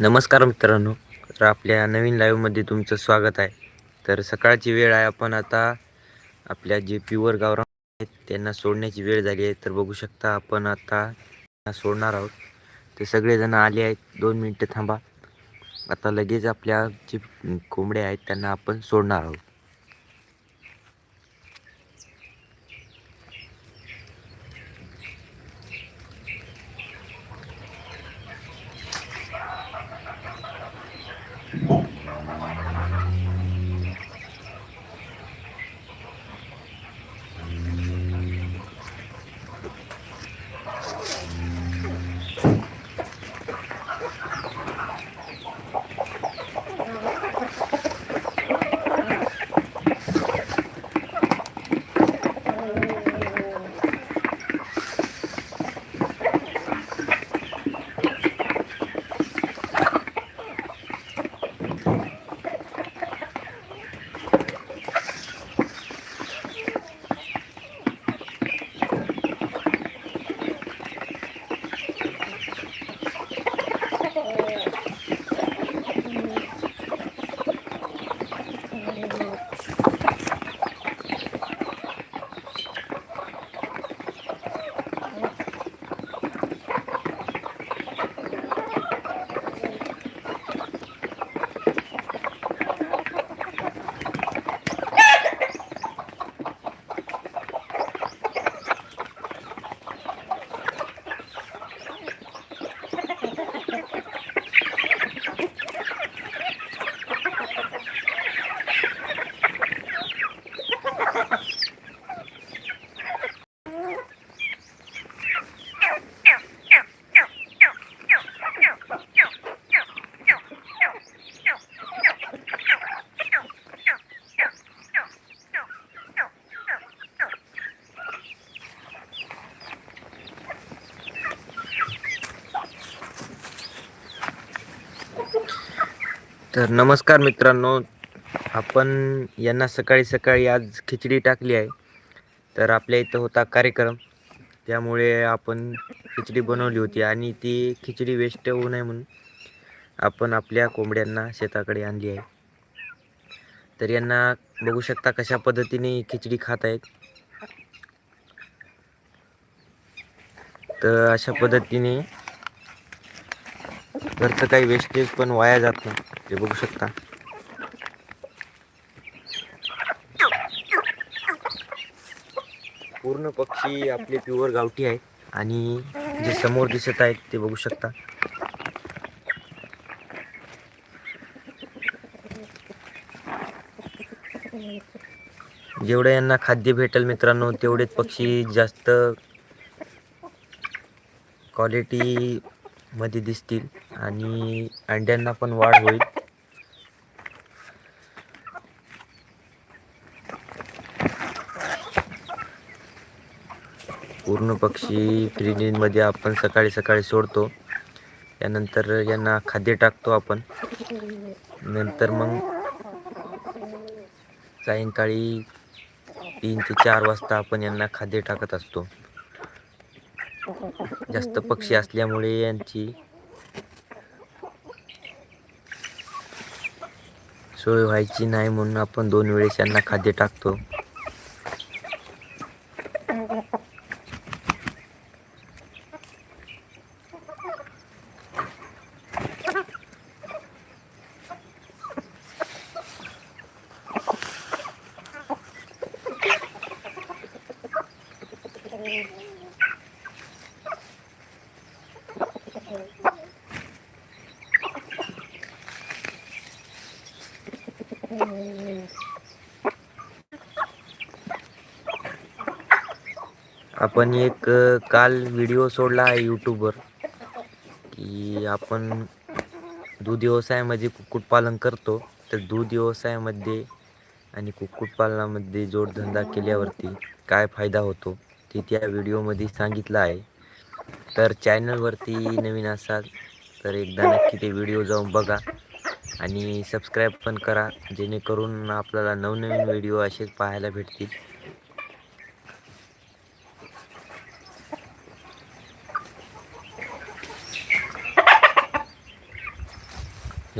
नमस्कार मित्रांनो. तर आपल्या नवीन लाईव्हमध्ये तुमचं स्वागत आहे. तर सकाळची वेळ आहे. आपण आता आपल्या जे प्युअर गावरा आहेत त्यांना सोडण्याची वेळ झाली आहे. तर बघू शकता आपण आता त्यांना सोडणार आहोत. ते सगळेजण आले आहेत. दोन मिनटं थांबा. आता लगेच आपल्या जे कोंबड्या आहेत त्यांना आपण सोडणार आहोत. तर नमस्कार मित्रांनो आपण यांना सकाळी सकाळी आज खिचडी टाकली आहे. तर आपल्या इथं होता कार्यक्रम त्यामुळे आपण खिचडी बनवली होती आणि ती खिचडी वेस्ट होऊ नये म्हणून आपण आपल्या कोंबड्यांना शेताकडे आणली आहे. तर यांना बघू शकता कशा पद्धतीने खिचडी खात आहेत. तर अशा पद्धतीने घरचं काही वेस्टेज पण वाया जात नाही. ते बघू शकता. पूर्ण पक्षी आपले प्युअर गावठी आहेत आणि जे समोर दिसत आहेत ते बघू शकता. जेवढं यांना खाद्य भेटेल मित्रांनो तेवढेच पक्षी जास्त क्वालिटी मध्ये दिसतील आणि अंड्यांना पण वाढ होईल. पूर्ण पक्षी फ्रीजमध्ये आपण सकाळी सकाळी सोडतो. त्यानंतर यांना खाद्य टाकतो आपण. नंतर मग सायंकाळी तीन ते चार वाजता आपण यांना खाद्य टाकत असतो. जास्त पक्षी असल्यामुळे यांची सोय व्हायची नाही म्हणून आपण दोन वेळेस यांना खाद्य टाकतो. आपण एक काल व्हिडिओ सोडला आहे यूट्यूबवर की आपण दूध व्यवसायामध्ये कुक्कुटपालन करतो. तर दूध व्यवसायामध्ये आणि कुक्कुटपालनामध्ये जोडधंदा केल्यावरती काय फायदा होतो ते त्या व्हिडिओमध्ये सांगितलं आहे. तर चॅनलवरती नवीन असाल तर एकदा नक्की ते व्हिडिओ जाऊन बघा आणि सबस्क्राईब पण करा जेणेकरून आपल्याला नवनवीन व्हिडिओ असेच पाहायला भेटतील.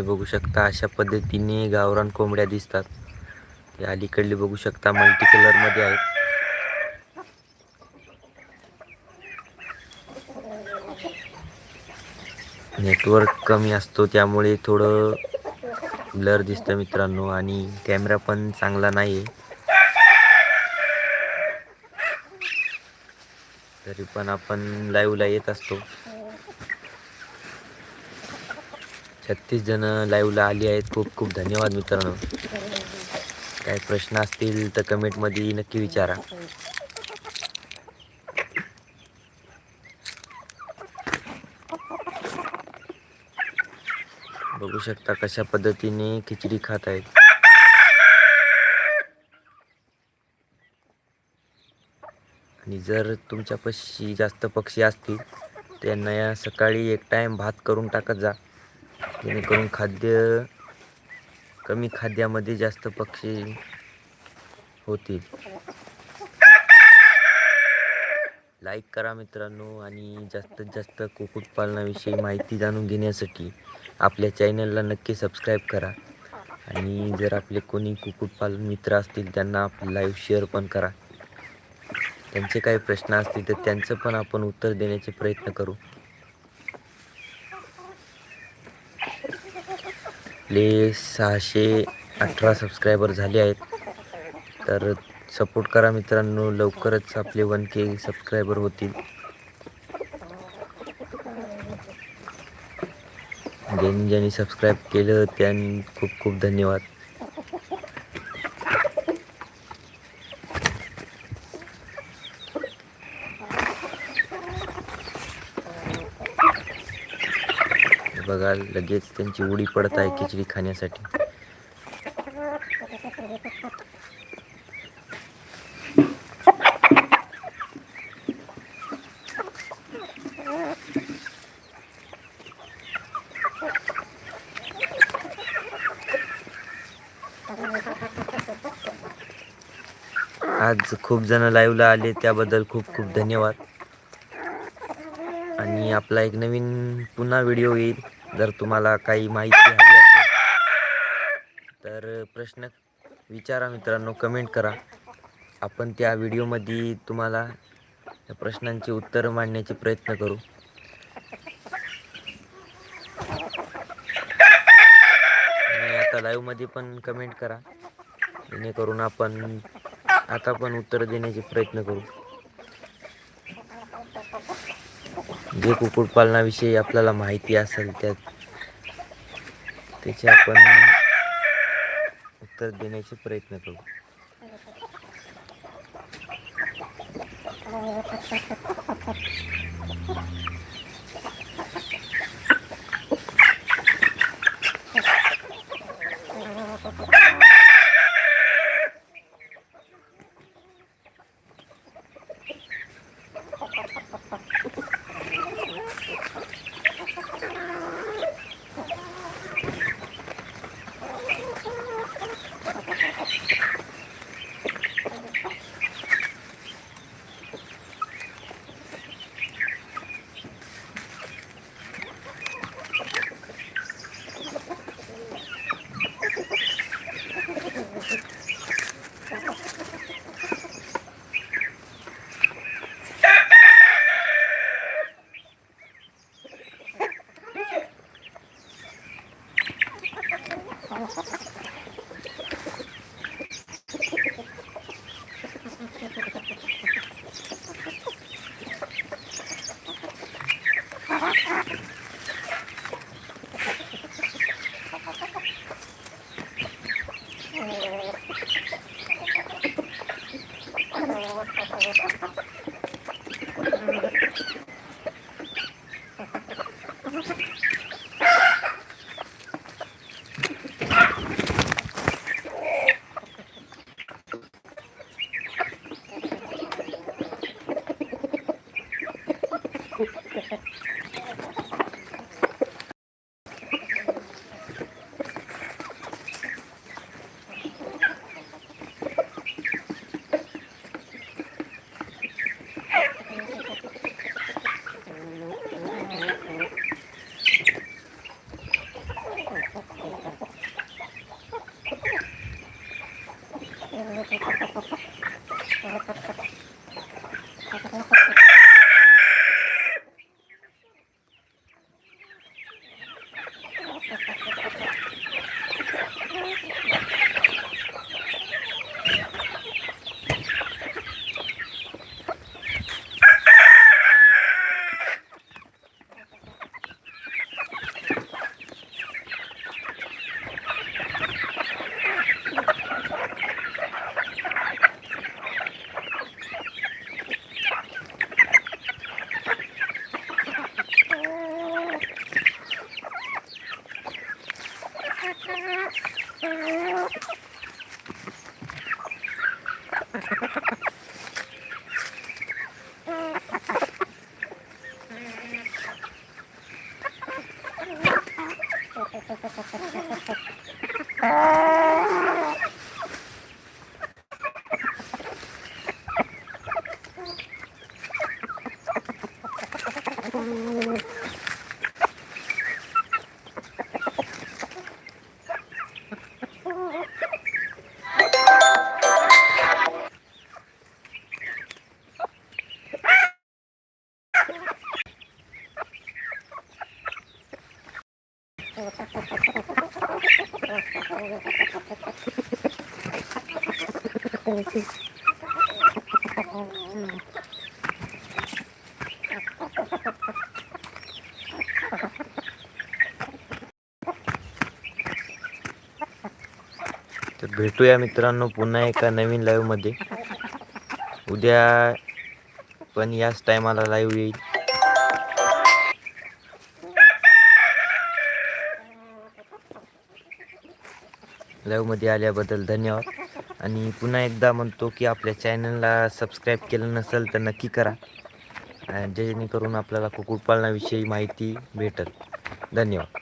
हे बघू शकता अशा पद्धतीने गावरान कोंबड्या दिसतात. ते अलीकडले बघू शकता मल्टी कलरमध्ये आहेत. नेटवर्क कमी असतो त्यामुळे थोडं ब्लर दिसतं मित्रांनो आणि कॅमेरा पण चांगला नाही आहे तरी पण आपण लाईव्हला येत असतो. छत्तीस जण लाईव्हला आली आहेत. खूप खूप धन्यवाद मित्रांनो. काय प्रश्न असतील तर कमेंटमध्ये नक्की विचारा. बघू शकता कशा पद्धतीने खिचडी खात आहेत. आणि जर तुमच्यापाशी जास्त पक्षी असतील त्यांना या सकाळी एक टाईम भात करून टाकत जा. जेणेकरून खाद्य कमी खाद्यामध्ये जास्त पक्षी होतील. लाईक करा मित्रांनो आणि जास्तीत जास्त कुक्कुटपालनाविषयी माहिती जाणून घेण्यासाठी आपल्या चॅनलला नक्की सबस्क्राईब करा. आणि जर आपले कोणी कुक्कुटपालन मित्र असतील त्यांना लाईव्ह शेअर पण करा. त्यांचे काही प्रश्न असतील तर त्यांचं पण आपण उत्तर देण्याचे प्रयत्न करू. आपले सहाशे अठरा सबस्क्रायबर झाले आहेत. तर सपोर्ट करा मित्रांनो लवकरच आपले वन के सबस्क्रायबर होतील. ज्यांनी ज्यांनी सबस्क्राईब केलं त्यांनी खूप खूप धन्यवाद. बघा लगेच त्यांची उडी पडत आहे खिचडी खाण्यासाठी. आज खूप जण लाईव्हला आले त्याबद्दल खूप खूप धन्यवाद. आणि आपला एक नवीन पुन्हा व्हिडिओ येईल. जर तुम्हाला काही माहिती हवी असेल तर प्रश्न विचारा मित्रांनो कमेंट करा. आपण त्या व्हिडिओमध्ये तुम्हाला त्या प्रश्नांची उत्तरं मांडण्याचे प्रयत्न करू. आणि आता लाईव्हमध्ये पण कमेंट करा. जेणेकरून आपण आता पण उत्तर देण्याचे प्रयत्न करू. जे कुक्कुटपालनाविषयी आपल्याला माहिती असेल त्यात त्याचे आपण उत्तर देण्याचे प्रयत्न करू. तर भेटूया मित्रांनो पुन्हा एका नवीन लाईव्हमध्ये उद्या पण याच टायमाला लाईव्ह येईल. लाईव्हमध्ये आल्याबद्दल धन्यवाद. आणि पुन्हा एकदा म्हणतो की आपल्या चॅनलला सबस्क्राईब केलं नसेल तर नक्की करा. जेणेकरून आपल्याला कुक्कुटपालनाविषयी माहिती भेटेल. धन्यवाद.